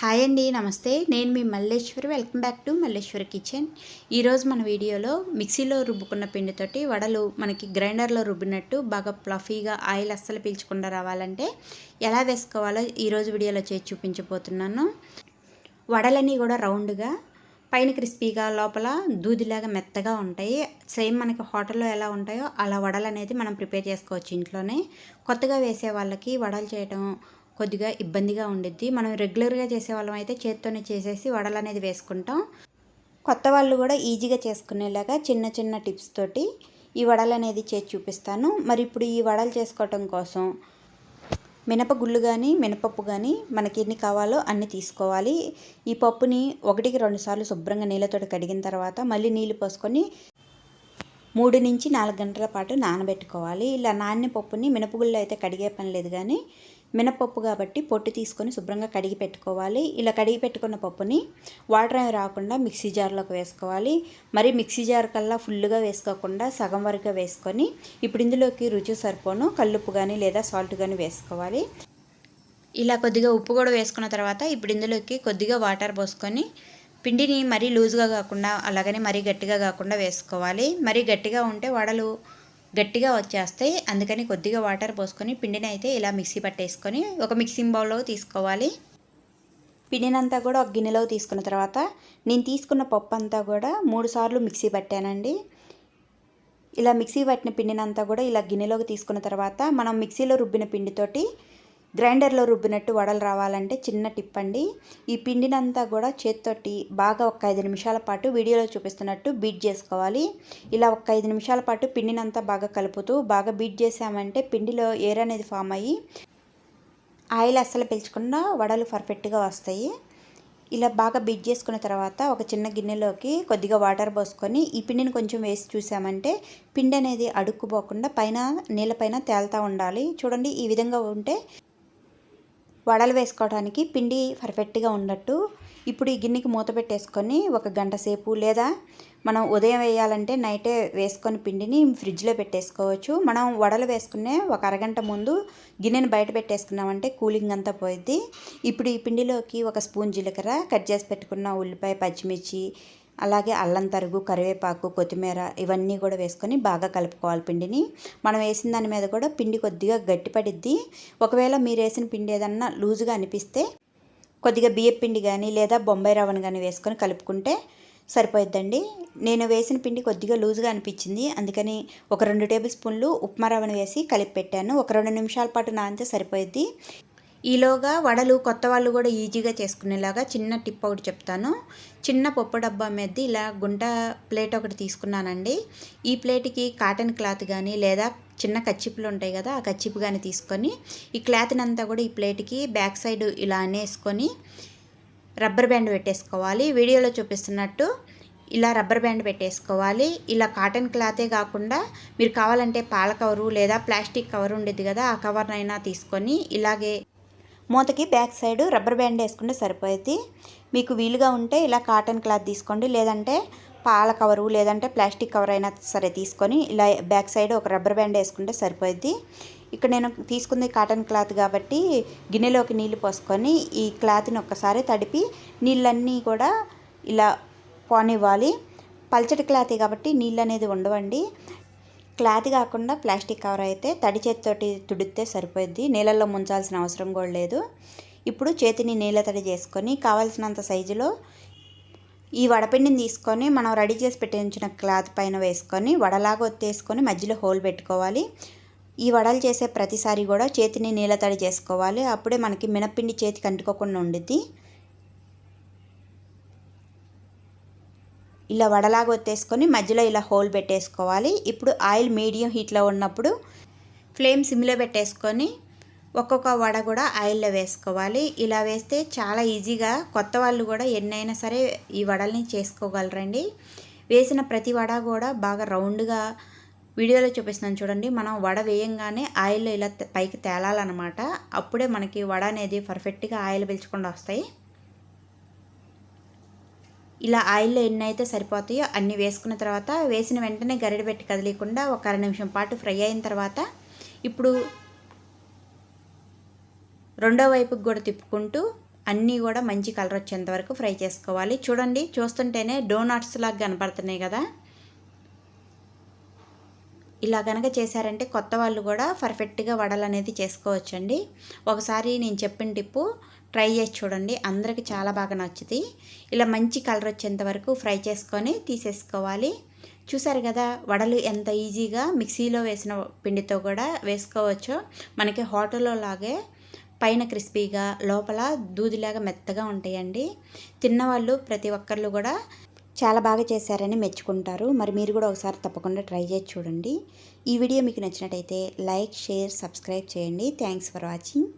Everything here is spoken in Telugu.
హాయ్ అండి నమస్తే. నేను మీ Malleswari. Welcome back to Malleswari kitchen ఈరోజు మన వీడియోలో మిక్సీలో రుబ్బుకున్న పిండితోటి వడలు మనకి గ్రైండర్లో రుబ్బినట్టు బాగా ప్లఫీగా ఆయిల్ అస్సలు పీల్చకుండా రావాలంటే ఎలా వేసుకోవాలో ఈరోజు వీడియోలో చేసి చూపించబోతున్నాను. వడలన్నీ కూడా రౌండ్గా పైన క్రిస్పీగా లోపల దూదిలాగా మెత్తగా ఉంటాయి. సేమ్ మనకి హోటల్లో ఎలా ఉంటాయో అలా వడలు అనేది మనం ప్రిపేర్ చేసుకోవచ్చు ఇంట్లోనే. కొత్తగా వేసే వాళ్ళకి వడలు చేయడం కొద్దిగా ఇబ్బందిగా ఉండిద్ది. మనం రెగ్యులర్గా చేసే వాళ్ళం అయితే చేత్తోనే చేసేసి వడలు అనేది వేసుకుంటాం. కొత్త వాళ్ళు కూడా ఈజీగా చేసుకునేలాగా చిన్న చిన్న టిప్స్ తోటి ఈ వడలు అనేది చేసి చూపిస్తాను. మరి ఇప్పుడు ఈ వడలు చేసుకోవటం కోసం మినపగుళ్ళు కానీ మినపప్పు కానీ మనకి ఎన్ని కావాలో అన్ని తీసుకోవాలి. ఈ పప్పుని ఒకటికి రెండుసార్లు శుభ్రంగా నీళ్ళతో కడిగిన తర్వాత మళ్ళీ నీళ్ళు పోసుకొని మూడు నుంచి నాలుగు గంటల పాటు నానబెట్టుకోవాలి. ఇలా నాణ్య పప్పుని మినపగుళ్ళు అయితే కడిగే పని లేదు కానీ మినపప్పు కాబట్టి పొట్టు తీసుకొని శుభ్రంగా కడిగి పెట్టుకోవాలి. ఇలా కడిగి పెట్టుకున్న పప్పుని వాటర్ అవి రాకుండా మిక్సీ జార్లోకి వేసుకోవాలి. మరి మిక్సీ జార్ కల్లా ఫుల్గా వేసుకోకుండా సగం వరకు వేసుకొని ఇప్పుడు ఇందులోకి రుచి సరిపోను. కల్లుప్పు కానీ లేదా సాల్ట్ కానీ వేసుకోవాలి. ఇలా కొద్దిగా ఉప్పు కూడా వేసుకున్న తర్వాత ఇప్పుడు ఇందులోకి కొద్దిగా వాటర్ పోసుకొని పిండిని మరీ లూజ్గా కాకుండా అలాగనే మరీ గట్టిగా కాకుండా వేసుకోవాలి. మరీ గట్టిగా ఉంటే వడలు గట్టిగా వచ్చేస్తాయి అందుకని కొద్దిగా వాటర్ పోసుకొని పిండిని అయితే ఇలా మిక్సీ పట్టేసుకొని ఒక మిక్సింగ్ బౌల్లో తీసుకోవాలి. పిండినంతా కూడా ఒక గిన్నెలో తీసుకున్న తర్వాత నేను తీసుకున్న పప్పు అంతా కూడా మూడు సార్లు మిక్సీ పట్టానండి. ఇలా మిక్సీ పట్టిన పిండినంతా కూడా ఇలా గిన్నెలోకి తీసుకున్న తర్వాత మనం మిక్సీలో రుబ్బిన పిండితోటి గ్రైండర్లో రుబ్బినట్టు వడలు రావాలంటే చిన్న టిప్ అండి. ఈ పిండినంతా కూడా చేత్తోటి బాగా ఒక ఐదు నిమిషాల పాటు వీడియోలో చూపిస్తున్నట్టు బీట్ చేసుకోవాలి. ఇలా ఒక ఐదు నిమిషాల పాటు పిండినంతా బాగా కలుపుతూ బాగా బీట్ చేసామంటే పిండిలో ఎయిర్ అనేది ఫామ్ అయ్యి ఆయిల్ అస్సలు పీల్చకుండా వడలు పర్ఫెక్ట్గా వస్తాయి. ఇలా బాగా బీట్ చేసుకున్న తర్వాత ఒక చిన్న గిన్నెలోకి కొద్దిగా వాటర్ పోసుకొని ఈ పిండిని కొంచెం వేసి చూసామంటే పిండి అనేది అడుక్కుపోకుండా పైన నీళ్ళపైన తేలుతూ ఉండాలి. చూడండి ఈ విధంగా ఉంటే వడలు వేసుకోవడానికి పిండి పర్ఫెక్ట్గా ఉన్నట్టు ఇప్పుడు ఈ గిన్నెకి మూత పెట్టేసుకొని ఒక గంట సేపు లేదా మనం ఉదయం వేయాలంటే నైటే వేసుకొని పిండిని ఫ్రిడ్జ్లో పెట్టేసుకోవచ్చు. మనం వడలు వేసుకునే ఒక అరగంట ముందు గిన్నెని బయట పెట్టేసుకున్నామంటే కూలింగ్ అంతా పోయిద్ది. ఇప్పుడు ఈ పిండిలోకి ఒక స్పూన్ జీలకర్ర కట్ చేసి పెట్టుకున్న ఉల్లిపాయ పచ్చిమిర్చి అలాగే అల్లం తరుగు కరివేపాకు కొత్తిమీర ఇవన్నీ కూడా వేసుకొని బాగా కలుపుకోవాలి పిండిని. మనం వేసిన దాని మీద కూడా పిండి కొద్దిగా గట్టిపడిద్ది. ఒకవేళ మీరు వేసిన పిండి ఏదన్నా లూజుగా అనిపిస్తే కొద్దిగా బియ్య పిండి కానీ లేదా బొంబాయి రవ్వను కానీ వేసుకొని కలుపుకుంటే సరిపోయిద్దండి. నేను వేసిన పిండి కొద్దిగా లూజుగా అనిపించింది. అందుకని ఒక రెండు టేబుల్ స్పూన్లు ఉప్మా రవ్వను వేసి కలిపి పెట్టాను. ఒక రెండు నిమిషాల పాటు నానితే సరిపోయిద్ది. ఈలోగా వడలు కొత్త వాళ్ళు కూడా ఈజీగా చేసుకునేలాగా చిన్న టిప్ ఒకటి చెప్తాను. చిన్న పప్పు డబ్బా మీద ఇలా గుంట ప్లేట్ ఒకటి తీసుకున్నానండి. ఈ ప్లేట్కి కాటన్ క్లాత్ కానీ లేదా చిన్న కచ్చిపులు ఉంటాయి కదా ఆ కచ్చిపు కానీ తీసుకొని ఈ క్లాత్ని అంతా కూడా ఈ ప్లేట్కి బ్యాక్ సైడ్ ఇలా అనేసుకొని రబ్బర్ బ్యాండ్ పెట్టేసుకోవాలి. వీడియోలో చూపిస్తున్నట్టు ఇలా రబ్బర్ బ్యాండ్ పెట్టేసుకోవాలి. ఇలా కాటన్ క్లాతే కాకుండా మీరు కావాలంటే పాల కవరు లేదా ప్లాస్టిక్ కవర్ ఉండేది కదా ఆ కవర్నైనా తీసుకొని ఇలాగే మూతకి బ్యాక్ సైడ్ రబ్బర్ బ్యాండ్ వేసుకుంటే సరిపోయింది. మీకు వీలుగా ఉంటే ఇలా కాటన్ క్లాత్ తీసుకోండి. లేదంటే పాల కవరు లేదంటే ప్లాస్టిక్ కవర్ అయినా సరే తీసుకొని ఇలా బ్యాక్ సైడ్ ఒక రబ్బర్ బ్యాండ్ వేసుకుంటే సరిపోయింది. ఇక్కడ నేను తీసుకుంది కాటన్ క్లాత్ కాబట్టి గిన్నెలోకి నీళ్ళు పోసుకొని ఈ క్లాత్ని ఒక్కసారి తడిపి నీళ్ళన్నీ కూడా ఇలా పోనివ్వాలి. పల్చటి క్లాత్ కాబట్టి నీళ్ళు అనేది ఉండవండి. క్లాత్ కాకుండా ప్లాస్టిక్ కవర్ అయితే తడి చేతితోటి తుడితే సరిపోద్ది. నీళ్ళల్లో ముంచాల్సిన అవసరం కూడా లేదు. ఇప్పుడు చేతిని నీళ్ళ తడి చేసుకొని కావాల్సినంత సైజులో ఈ వడపిండిని తీసుకొని మనం రెడీ చేసి పెట్టించిన క్లాత్ పైన వేసుకొని వడలాగా ఒత్తేసుకొని మధ్యలో హోల్ పెట్టుకోవాలి. ఈ వడలు చేసే ప్రతిసారి కూడా చేతిని నీళ్ళ తడి చేసుకోవాలి. అప్పుడే మనకి మినప్పిండి చేతికి అంటుకోకుండా ఉండిద్ది. ఇలా వడలాగా ఒత్తేసుకొని మధ్యలో ఇలా హోల్ పెట్టేసుకోవాలి. ఇప్పుడు ఆయిల్ మీడియం హీట్లో ఉన్నప్పుడు ఫ్లేమ్ సిమ్లో పెట్టేసుకొని ఒక్కొక్క వడ కూడా ఆయిల్లో వేసుకోవాలి. ఇలా వేస్తే చాలా ఈజీగా కొత్త వాళ్ళు కూడా ఎన్నైనా సరే ఈ వడల్ని చేసుకోగలరండి. వేసిన ప్రతి వడ కూడా బాగా రౌండ్గా వీడియోలో చూపిస్తున్నాను చూడండి. మనం వడ వేయంగానే ఆయిల్లో ఇలా పైకి తేలాలన్నమాట. అప్పుడే మనకి వడ అనేది పర్ఫెక్ట్గా ఆయిల్ పీల్చకుండా వస్తాయి. ఇలా ఆయిల్లో ఎన్ని అయితే సరిపోతాయో అన్ని వేసుకున్న తర్వాత వేసిన వెంటనే గరిడ పెట్టి కదిలేకుండా ఒక అర నిమిషం పాటు ఫ్రై అయిన తర్వాత ఇప్పుడు రెండో వైపుకి కూడా తిప్పుకుంటూ అన్నీ కూడా మంచి కలర్ వచ్చేంత వరకు ఫ్రై చేసుకోవాలి. చూడండి చూస్తుంటేనే డోనాట్స్ లాగా కనపడుతున్నాయి కదా. ఇలా కనుక చేశారంటే కొత్త వాళ్ళు కూడా పర్ఫెక్ట్గా వడలు అనేది చేసుకోవచ్చండి. ఒకసారి నేను చెప్పిన టిప్పు ట్రై చేసి చూడండి. అందరికీ చాలా బాగా నచ్చుతుంది ఇలా మంచి కలర్ వచ్చేంత వరకు ఫ్రై చేసుకొని తీసేసుకోవాలి. చూసారు కదా వడలు ఎంత ఈజీగా మిక్సీలో వేసిన పిండితో కూడా వేసుకోవచ్చో. మనకి హోటల్లో లాగే పైన క్రిస్పీగా లోపల దూదిలాగా మెత్తగా ఉంటాయండి. తిన్నవాళ్ళు ప్రతి ఒక్కళ్ళు కూడా చాలా బాగా చేశారని మెచ్చుకుంటారు. మరి మీరు కూడా ఒకసారి తప్పకుండా ట్రై చేసి చూడండి. ఈ వీడియో మీకు నచ్చినట్టయితే లైక్ షేర్ సబ్స్క్రైబ్ చేయండి. Thanks for watching.